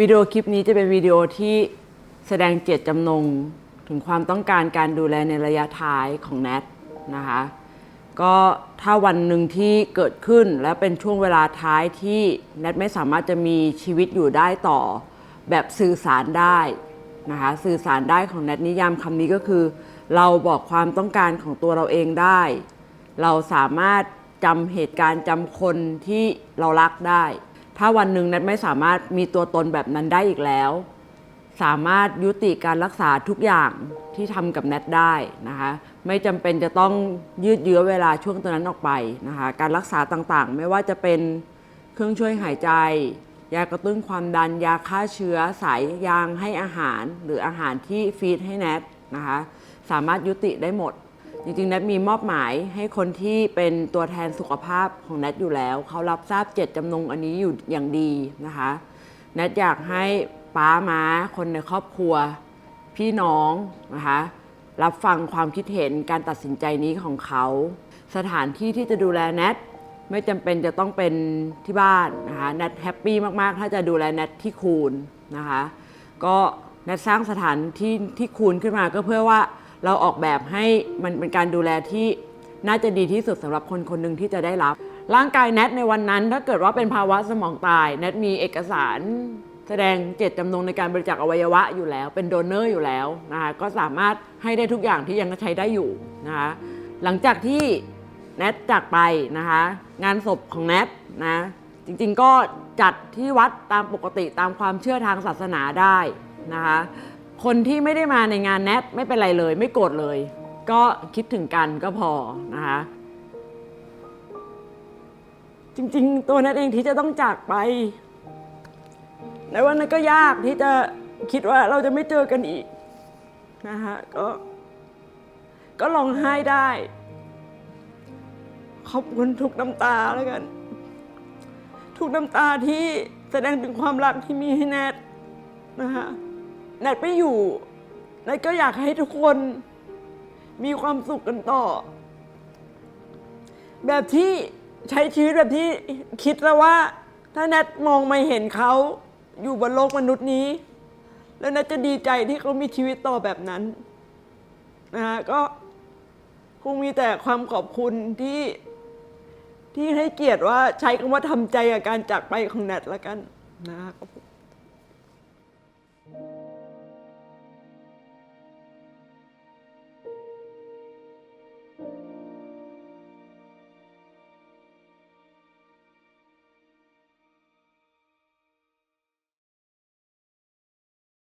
วิดีโอคลิปนี้จะเป็นวิดีโอที่แสดงเจตจำนง ถึงความต้องการการดูแลในระยะท้ายของแนทนะคะก็ถ้าวันหนึ่งที่เกิดขึ้นและเป็นช่วงเวลาท้ายที่แนทไม่สามารถจะมีชีวิตอยู่ได้ต่อ แบบสื่อสารได้นะคะสื่อสารได้ของแนทนิยามคำนี้ก็คือ เราบอกความต้องการของตัวเราเองได้ เราสามารถจำเหตุการณ์จำคนที่เรารักได้ ถ้าวันหนึ่งแนทไม่สามารถมีตัวตนแบบนั้นได้อีกแล้ว สามารถยุติการรักษาทุกอย่างที่ทำกับแนทได้นะคะ ไม่จำเป็นจะต้องยืดเยื้อเวลาช่วงตัวนั้นออกไปนะคะ การรักษาต่างๆ ไม่ว่าจะเป็นเครื่องช่วยหายใจ ยากระตุ้นความดัน ยาฆ่าเชื้อ สายยางให้อาหาร หรืออาหารที่ฟีดให้แนทนะคะ สามารถยุติได้หมด จริงๆ แนทมีมอบหมายให้คนที่เป็นตัวแทนสุขภาพของแนทอยู่แล้ว เขารับทราบเจตจำนงอันนี้อยู่อย่างดีนะคะ แนทอยากให้ป้าม้าคนในครอบครัว พี่น้องนะคะ รับฟังความคิดเห็นการตัดสินใจนี้ของเขา สถานที่ที่จะดูแลแนทไม่จำเป็นจะต้องเป็นที่บ้านนะคะแนทแฮปปี้มากๆ ถ้าจะดูแลแนทที่คูนนะคะ ก็แนทสร้างสถานที่ที่คูนขึ้นมาก็เพื่อว่า เราออกแบบให้มันเป็นการดูแลที่น่าจะดีที่สุดสำหรับคนคนหนึ่งที่จะได้รับ ร่างกายแนทในวันนั้น ถ้าเกิดว่าเป็นภาวะสมองตายแนทมีเอกสาร แสดงเจตจำนงในการบริจาคอวัยวะอยู่แล้ว เป็นโดเนอร์อยู่แล้วนะคะก็สามารถให้ได้ทุกอย่างที่ยังใช้ได้อยู่นะคะหลังจากที่แนทจากไปนะคะงานศพของแนทนะจริงๆก็จัดที่วัดตามปกติตามความเชื่อทางศาสนาได้นะคะ คนที่ไม่ได้มาในงานแนทไม่เป็นไรเลย ไม่โกรธเลย ก็คิดถึงกันก็พอนะคะ จริงๆ ตัวแนทเองที่จะต้องจากไปในวันนั้นก็ยากที่จะคิดว่าเราจะไม่เจอกันอีกนะคะก็ก็ร้องไห้ได้ ขอบคุณทุกน้ำตาแล้วกัน ทุกน้ำตาที่แสดงถึงความรักที่มีให้แนทนะคะ แนทไม่อยู่แนทก็อยากให้ทุกคนมีความสุขกันต่อ แบบที่ใช้ชีวิตแบบที่คิดแล้วว่า ถ้าแนทมองไม่เห็นเขาอยู่บนโลกมนุษย์นี้ แล้วแนทจะดีใจที่เขามีชีวิตต่อแบบนั้นนะฮะก็คงมีแต่ความขอบคุณที่ที่ให้เกียรติว่าใช้คำว่าทำใจกับการจากไปของแนทละกันนะฮะขอบคุณ